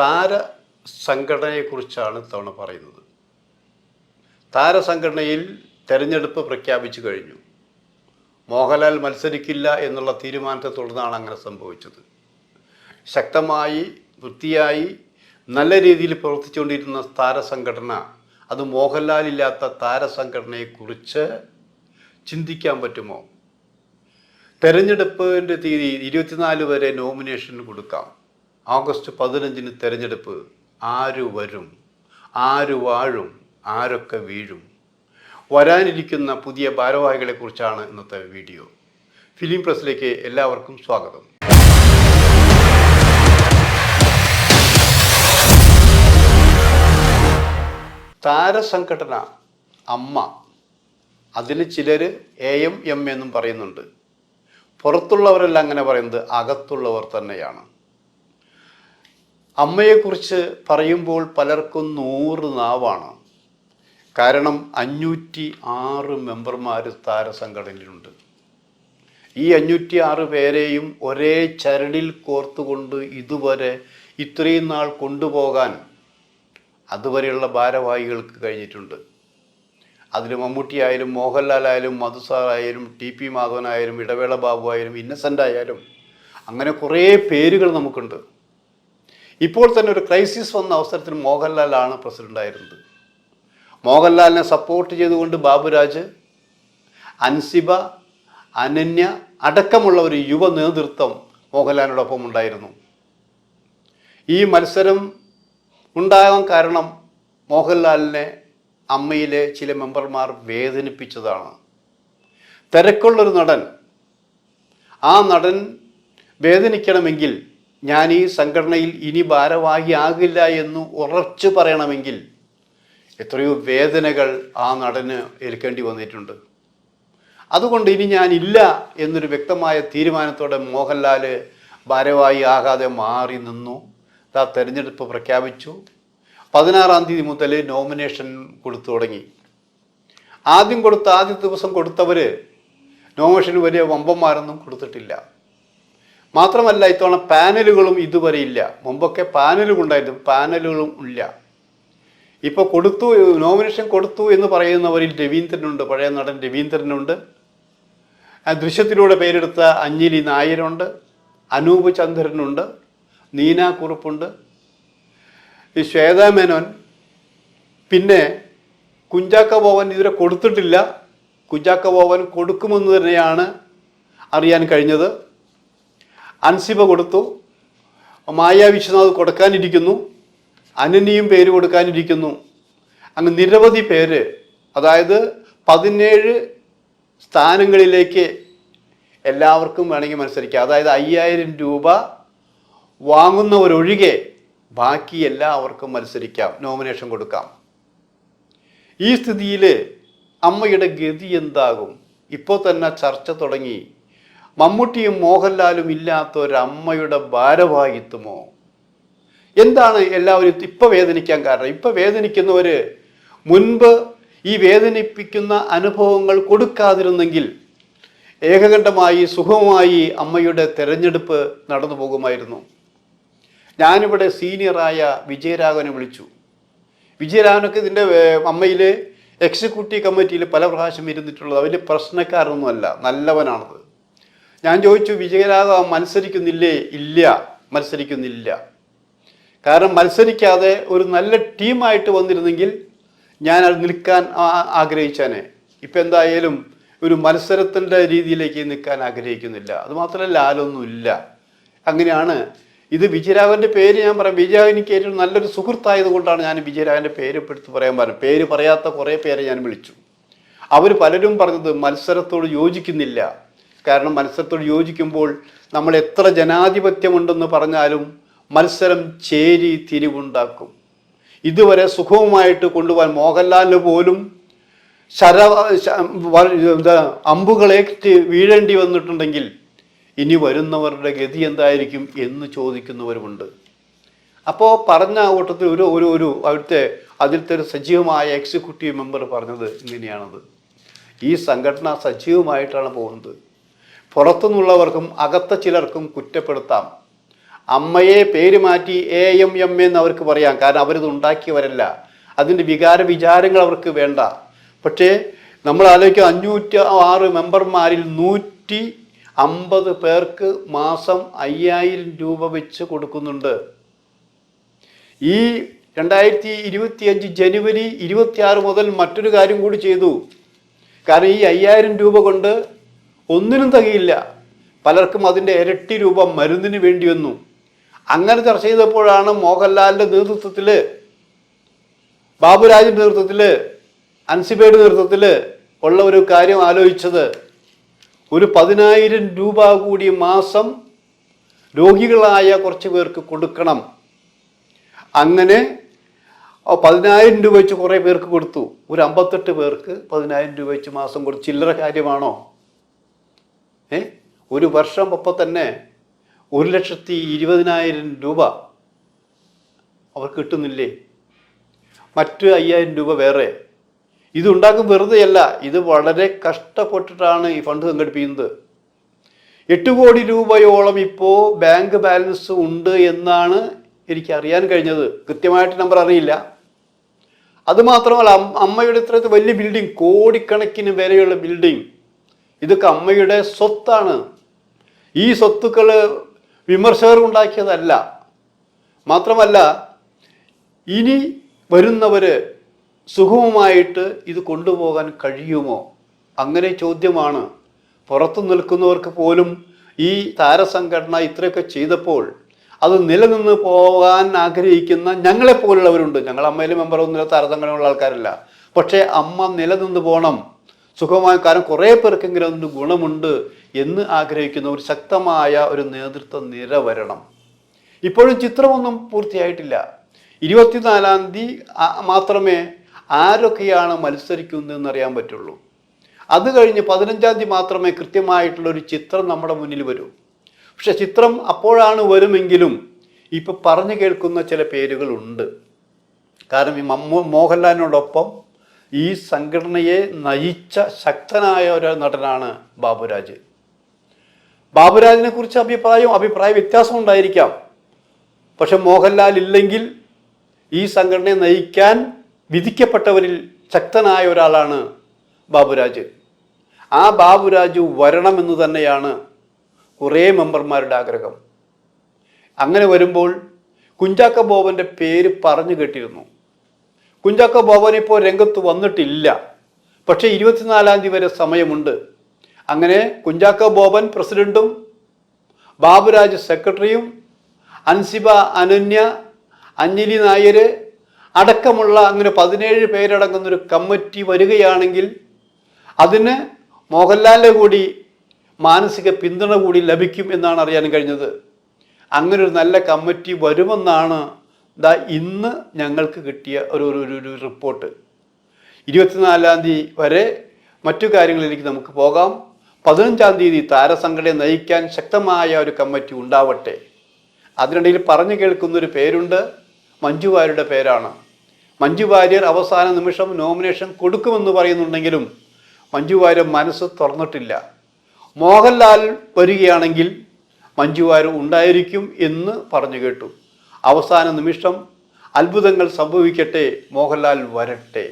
താര സംഘടനയെക്കുറിച്ചാണ് ഇത്തവണ പറയുന്നത്. താരസംഘടനയിൽ തെരഞ്ഞെടുപ്പ് പ്രഖ്യാപിച്ചു കഴിഞ്ഞു. മോഹൻലാൽ മത്സരിക്കില്ല എന്നുള്ള തീരുമാനത്തെ തുടർന്നാണ് അങ്ങനെ സംഭവിച്ചത്. ശക്തമായി വൃത്തിയായി നല്ല രീതിയിൽ പ്രവർത്തിച്ചുകൊണ്ടിരുന്ന താരസംഘടന അത് മോഹൻലാൽ മോഹൻലാലില്ലാത്ത താരസംഘടനയെക്കുറിച്ച് ചിന്തിക്കാൻ പറ്റുമോ? തെരഞ്ഞെടുപ്പിന്റെ തീയതി ഇരുപത്തിനാല് വരെ നോമിനേഷൻ കൊടുക്കാം. ഓഗസ്റ്റ് പതിനഞ്ചിന് തെരഞ്ഞെടുപ്പ്. ആര് വരും? ആര് വാഴും? ആരൊക്കെ വീഴും? വരാനിരിക്കുന്ന പുതിയ ഭാരവാഹികളെക്കുറിച്ചാണ് ഇന്നത്തെ വീഡിയോ. ഫിലിം പ്രസിലേക്ക് എല്ലാവർക്കും സ്വാഗതം. താരസംഘടന അമ്മ. അതിന് ചിലർ എ എം എം എന്നും പറയുന്നുണ്ട്. പുറത്തുള്ളവരെല്ലാം അങ്ങനെ പറയുന്നത് അകത്തുള്ളവർ തന്നെയാണ്. അമ്മയെക്കുറിച്ച് പറയുമ്പോൾ പലർക്കും നൂറ് നാവാണ്. കാരണം അഞ്ഞൂറ്റി ആറ് മെമ്പർമാർ താരസംഘടനയിലുണ്ട്. ഈ അഞ്ഞൂറ്റി ആറ് പേരെയും ഒരേ ചരടിൽ കോർത്തുകൊണ്ട് ഇതുവരെ ഇത്രയും നാൾ കൊണ്ടുപോകാൻ അതുവരെയുള്ള ഭാരവാഹികൾക്ക് കഴിഞ്ഞിട്ടുണ്ട്. അതിൽ മമ്മൂട്ടിയായാലും മോഹൻലാലായാലും മധുസാറായാലും ടി പി മാധവനായാലും ഇടവേള ബാബു ആയാലും ഇന്നസെന്റ് ആയാലും അങ്ങനെ കുറേ പേരുകൾ നമുക്കുണ്ട്. ഇപ്പോൾ തന്നെ ഒരു ക്രൈസിസ് വന്ന അവസരത്തിൽ മോഹൻലാലാണ് പ്രസിഡന്റ് ആയിരുന്നത്. മോഹൻലാലിനെ സപ്പോർട്ട് ചെയ്തുകൊണ്ട് ബാബുരാജ് അൻസിബ അനന്യ അടക്കമുള്ള ഒരു യുവ നേതൃത്വം മോഹൻലാലിനോടൊപ്പം ഉണ്ടായിരുന്നു. ഈ മത്സരം ഉണ്ടാകാൻ കാരണം മോഹൻലാലിനെ അമ്മയിലെ ചില മെമ്പർമാർ വേദനിപ്പിച്ചതാണ്. തിരക്കുള്ളൊരു നടൻ. ആ നടൻ വേദനിക്കണമെങ്കിൽ ഞാൻ ഈ സംഘടനയിൽ ഇനി ഭാരവാഹിയാകില്ല എന്ന് ഉറച്ചു പറയണമെങ്കിൽ എത്രയോ വേദനകൾ ആ നടന് ഏൽക്കേണ്ടി വന്നിട്ടുണ്ട്. അതുകൊണ്ട് ഇനി ഞാനില്ല എന്നൊരു വ്യക്തമായ തീരുമാനത്തോടെ മോഹൻലാൽ ഭാരവാഹി ആകാതെ മാറി നിന്നു. ആ തെരഞ്ഞെടുപ്പ് പ്രഖ്യാപിച്ചു. പതിനാറാം തീയതി മുതൽ നോമിനേഷൻ കൊടുത്തു തുടങ്ങി. ആദ്യം കൊടുത്ത ആദ്യ ദിവസം കൊടുത്തവർ നോമിനേഷന് വലിയ വമ്പന്മാരൊന്നും കൊടുത്തിട്ടില്ല. മാത്രമല്ല ഇത്തവണ പാനലുകളും ഇതുവരെ ഇല്ല. മുമ്പൊക്കെ പാനലുകൾ ഉണ്ടായിരുന്നു പാനലുകളും ഇല്ല. ഇപ്പോൾ കൊടുത്തു നോമിനേഷൻ കൊടുത്തു എന്ന് പറയുന്നവരിൽ രവീന്ദ്രനുണ്ട്. പഴയ നടൻ രവീന്ദ്രനുണ്ട്. ദൃശ്യത്തിലൂടെ പേരെടുത്ത അഞ്ജലി നായരുണ്ട്. അനൂപ് ചന്ദ്രനുണ്ട്. നീന കുറുപ്പുണ്ട്. ഈ ശ്വേതാ മേനോൻ. പിന്നെ കുഞ്ചാക്ക ബോവൻ ഇതുവരെ കൊടുത്തിട്ടില്ല. കുഞ്ചാക്ക ബോവൻ കൊടുക്കുമെന്ന് തന്നെയാണ് അറിയാൻ കഴിഞ്ഞത്. അൻസിബ കൊടുത്തു. മായ വിശ്വനാഥ് കൊടുക്കാനിരിക്കുന്നു. അനനിയും പേര് കൊടുക്കാനിരിക്കുന്നു. അങ്ങ് നിരവധി പേര് അതായത് പതിനേഴ് സ്ഥാനങ്ങളിലേക്ക് എല്ലാവർക്കും വേണമെങ്കിൽ മത്സരിക്കാം. അതായത് അയ്യായിരം രൂപ വാങ്ങുന്നവരൊഴികെ ബാക്കി എല്ലാവർക്കും മത്സരിക്കാം. നോമിനേഷൻ കൊടുക്കാം. ഈ സ്ഥിതിയിൽ അമ്മയുടെ ഗതി എന്താകും? ഇപ്പോൾ തന്നെ ചർച്ച തുടങ്ങി. മമ്മൂട്ടിയും മോഹൻലാലും ഇല്ലാത്ത ഒരമ്മയുടെ ഭാരവാഹിത്വമോ? എന്താണ് എല്ലാവരും ഇപ്പം വേദനിക്കാൻ കാരണം? ഇപ്പം വേദനിക്കുന്നവർ മുൻപ് ഈ വേദനിപ്പിക്കുന്ന അനുഭവങ്ങൾ കൊടുക്കാതിരുന്നെങ്കിൽ ഏകകണ്ഠമായി സുഖമായി അമ്മയുടെ തെരഞ്ഞെടുപ്പ് നടന്നു പോകുമായിരുന്നു. ഞാനിവിടെ സീനിയറായ വിജയരാഘവനെ വിളിച്ചു. വിജയരാഘവനൊക്കെ ഇതിന്റെ അമ്മയിൽ എക്സിക്യൂട്ടീവ് കമ്മിറ്റിയിൽ പല പ്രാവശ്യം ഇരുന്നിട്ടുള്ളത്. വലിയ പ്രശ്നക്കാരൊന്നുമല്ല. നല്ലവനാണത്. ഞാൻ ചോദിച്ചു വിജയരാഘവ മത്സരിക്കുന്നില്ലേ? ഇല്ല. മത്സരിക്കുന്നില്ല. കാരണം മത്സരിക്കാതെ ഒരു നല്ല ടീമായിട്ട് വന്നിരുന്നെങ്കിൽ ഞാൻ അത് നിൽക്കാൻ ആഗ്രഹിച്ചാനെ. ഇപ്പം എന്തായാലും ഒരു മത്സരത്തിന്റെ രീതിയിലേക്ക് നിൽക്കാൻ ആഗ്രഹിക്കുന്നില്ല. അതുമാത്രമല്ല ലാലൊന്നുമില്ല അങ്ങനെയാണ്. ഇത് വിജയരാഘവന്റെ പേര് ഞാൻ പറയാം. വിജയരാഘവൻ എനിക്ക് ഏറ്റവും നല്ലൊരു സുഹൃത്തായത് കൊണ്ടാണ് ഞാൻ വിജയരാഘവന്റെ പേര് എടുത്ത് പറയാൻ പറഞ്ഞത്. പേര് പറയാത്ത കുറേ പേരെ ഞാൻ വിളിച്ചു. അവർ പലരും പറഞ്ഞത് മത്സരത്തോട് യോജിക്കുന്നില്ല. കാരണം മത്സരത്തോട് യോജിക്കുമ്പോൾ നമ്മൾ എത്ര ജനാധിപത്യമുണ്ടെന്ന് പറഞ്ഞാലും മത്സരം ചേരി തിരിവുണ്ടാക്കും. ഇതുവരെ സുഖവുമായിട്ട് കൊണ്ടുപോകാൻ മോഹൻലാലിന് പോലും ശര അമ്പുകളേറ്റ് വീഴേണ്ടി വന്നിട്ടുണ്ടെങ്കിൽ ഇനി വരുന്നവരുടെ ഗതി എന്തായിരിക്കും എന്ന് ചോദിക്കുന്നവരുമുണ്ട്. അപ്പോൾ പറഞ്ഞ കൂട്ടത്തിൽ ഒരു ഒരു ഒരു അവിടുത്തെ അതിലത്തെ ഒരു സജീവമായ എക്സിക്യൂട്ടീവ് മെമ്പർ പറഞ്ഞത് ഇങ്ങനെയാണത്. ഈ സംഘടന സജീവമായിട്ടാണ് പോകുന്നത്. പുറത്തുനിന്നുള്ളവർക്കും അകത്ത ചിലർക്കും കുറ്റപ്പെടുത്താം. അമ്മയെ പേര് മാറ്റി എ എം എം എന്ന് അവർക്ക് പറയാം. കാരണം അവരിത് ഉണ്ടാക്കിയവരല്ല. അതിന്റെ വികാര വിചാരങ്ങൾ അവർക്ക് വേണ്ട. പക്ഷേ നമ്മൾ ആലോചിക്കുക അഞ്ഞൂറ്റി ആറ് മെമ്പർമാരിൽ നൂറ്റി അമ്പത് പേർക്ക് മാസം അയ്യായിരം രൂപ വെച്ച് കൊടുക്കുന്നുണ്ട്. ഈ രണ്ടായിരത്തി ഇരുപത്തിയഞ്ച് ജനുവരി ഇരുപത്തിയാറ് മുതൽ മറ്റൊരു കാര്യം കൂടി ചെയ്തു. കാരണം ഈ അയ്യായിരം രൂപ കൊണ്ട് ഒന്നിനും തികയില്ല. പലർക്കും അതിന്റെ ഇരട്ടി രൂപ മരുന്നിന് വേണ്ടി വന്നു. അങ്ങനെ ചർച്ച ചെയ്തപ്പോഴാണ് മോഹൻലാലിന്റെ നേതൃത്വത്തിൽ ബാബുരാജിന്റെ നേതൃത്വത്തിൽ അൻസിബയുടെ നേതൃത്വത്തിൽ ഉള്ള ഒരു കാര്യം ആലോചിച്ചത്. ഒരു പതിനായിരം രൂപ കൂടി മാസം രോഗികളായ കുറച്ച് പേർക്ക് കൊടുക്കണം. അങ്ങനെ പതിനായിരം രൂപ വെച്ച് കുറേ പേർക്ക് കൊടുത്തു. ഒരു അമ്പത്തെട്ട് പേർക്ക് പതിനായിരം രൂപ വെച്ച് മാസം കൊടുത്തു. ചില്ലറ കാര്യമാണോ? ഏ? ഒരു വർഷം ഒപ്പം തന്നെ ഒരു ലക്ഷത്തി ഇരുപതിനായിരം രൂപ അവർ കിട്ടുന്നില്ലേ? മറ്റു അയ്യായിരം രൂപ വേറെ. ഇതുണ്ടാക്കും വെറുതെയല്ല ഇത് വളരെ കഷ്ടപ്പെട്ടിട്ടാണ് ഈ ഫണ്ട് സംഘടിപ്പിക്കുന്നത്. എട്ട് കോടി രൂപയോളം ഇപ്പോൾ ബാങ്ക് ബാലൻസ് ഉണ്ട് എന്നാണ് എനിക്ക് അറിയാൻ കഴിഞ്ഞത്. കൃത്യമായിട്ട് നമ്പർ അറിയില്ല. അതുമാത്രമല്ല അമ്മയുടെ ഇത്രത്തെ വലിയ ബിൽഡിംഗ് കോടിക്കണക്കിന് വിലയുള്ള ബിൽഡിംഗ്. ഇതൊക്കെ അമ്മയുടെ സ്വത്താണ്. ഈ സ്വത്തുക്കൾ വിമർശകർ ഉണ്ടാക്കിയതല്ല. മാത്രമല്ല ഇനി വരുന്നവര് സുഗമമായിട്ട് ഇത് കൊണ്ടുപോകാൻ കഴിയുമോ? അങ്ങനെ ചോദ്യമാണ്. പുറത്തു നിൽക്കുന്നവർക്ക് പോലും ഈ താരസംഘടന ഇത്രയൊക്കെ ചെയ്തപ്പോൾ അത് നിലനിന്ന് പോകാൻ ആഗ്രഹിക്കുന്ന ഞങ്ങളെ ഞങ്ങളെപ്പോലുള്ളവരുണ്ട്. ഞങ്ങൾ അമ്മയിലെ മെമ്പറൊന്നുമില്ല താരസംഘടനയുള്ള ആൾക്കാരല്ല. പക്ഷേ അമ്മ നിലനിന്ന് പോകണം സുഖമായ കാരണം കുറേ പേർക്കെങ്കിലും അതിന് ഗുണമുണ്ട് എന്ന് ആഗ്രഹിക്കുന്ന ഒരു ശക്തമായ ഒരു നേതൃത്വ നിര വരണം. ഇപ്പോഴും ചിത്രമൊന്നും പൂർത്തിയായിട്ടില്ല. ഇരുപത്തിനാലാം തീയതി മാത്രമേ ആരൊക്കെയാണ് മത്സരിക്കുന്നതെന്ന് അറിയാൻ പറ്റുള്ളൂ. അത് കഴിഞ്ഞ് പതിനഞ്ചാം തീയതി മാത്രമേ കൃത്യമായിട്ടുള്ള ഒരു ചിത്രം നമ്മുടെ മുന്നിൽ വരൂ. പക്ഷെ ചിത്രം അപ്പോഴാണ് വരുമെങ്കിലും ഇപ്പം പറഞ്ഞു കേൾക്കുന്ന ചില പേരുകളുണ്ട് കാരണം ഈ മമ്മൂ മോഹൻലാലിനോടൊപ്പം ഈ സംഘടനയെ നയിച്ച ശക്തനായ ഒരു നടനാണ് ബാബുരാജ്. ബാബുരാജിനെ കുറിച്ച് അഭിപ്രായം അഭിപ്രായ വ്യത്യാസം ഉണ്ടായിരിക്കാം. പക്ഷെ മോഹൻലാൽ ഇല്ലെങ്കിൽ ഈ സംഘടനയെ നയിക്കാൻ വിധിക്കപ്പെട്ടവരിൽ ശക്തനായ ഒരാളാണ് ബാബുരാജ്. ആ ബാബുരാജ് വരണമെന്ന് തന്നെയാണ് കുറേ മെമ്പർമാരുടെ ആഗ്രഹം. അങ്ങനെ വരുമ്പോൾ കുഞ്ചാക്ക ബോബന്റെ പേര് പറഞ്ഞു കേട്ടിരുന്നു. കുഞ്ചാക്ക ബോബൻ ഇപ്പോൾ രംഗത്ത് വന്നിട്ടില്ല. പക്ഷേ ഇരുപത്തിനാലാം തീയതി വരെ സമയമുണ്ട്. അങ്ങനെ കുഞ്ചാക്കോ ബോബൻ പ്രസിഡന്റും ബാബുരാജ് സെക്രട്ടറിയും അൻസിബ അനന്യ അഞ്ജലി നായർ അടക്കമുള്ള അങ്ങനെ പതിനേഴ് പേരടങ്ങുന്ന ഒരു കമ്മിറ്റി വരികയാണെങ്കിൽ അതിന് മോഹൻലാലിന്റെ കൂടി മാനസിക പിന്തുണ കൂടി ലഭിക്കും എന്നാണ് അറിയാൻ കഴിഞ്ഞത്. അങ്ങനൊരു നല്ല കമ്മിറ്റി വരുമെന്നാണ് ദാ ഇന്ന് ഞങ്ങൾക്ക് കിട്ടിയ ഒരു ഒരു- ഒരു റിപ്പോർട്ട് ഇരുപത്തിനാലാം തീയതി വരെ മറ്റു കാര്യങ്ങളിലേക്ക് നമുക്ക് പോകാം. പതിനഞ്ചാം തീയതി താരസംഘടനയെ നയിക്കാൻ ശക്തമായ ഒരു കമ്മിറ്റി ഉണ്ടാവട്ടെ. അതിനിടയിൽ പറഞ്ഞു കേൾക്കുന്നൊരു പേരുണ്ട്. മഞ്ജു വാര്യരുടെ പേരാണ്. മഞ്ജു വാര്യർ അവസാന നിമിഷം നോമിനേഷൻ കൊടുക്കുമെന്ന് പറയുന്നുണ്ടെങ്കിലും മഞ്ജു വാര്യർ മനസ്സ് തുറന്നിട്ടില്ല. മോഹൻലാൽ വരികയാണെങ്കിൽ മഞ്ജു വാര്യർ ഉണ്ടായിരിക്കും എന്ന് പറഞ്ഞു കേട്ടു. അവസാന നിമിഷം അത്ഭുതങ്ങൾ സംഭവിക്കട്ടെ മോഹൻലാൽ വരട്ടെ.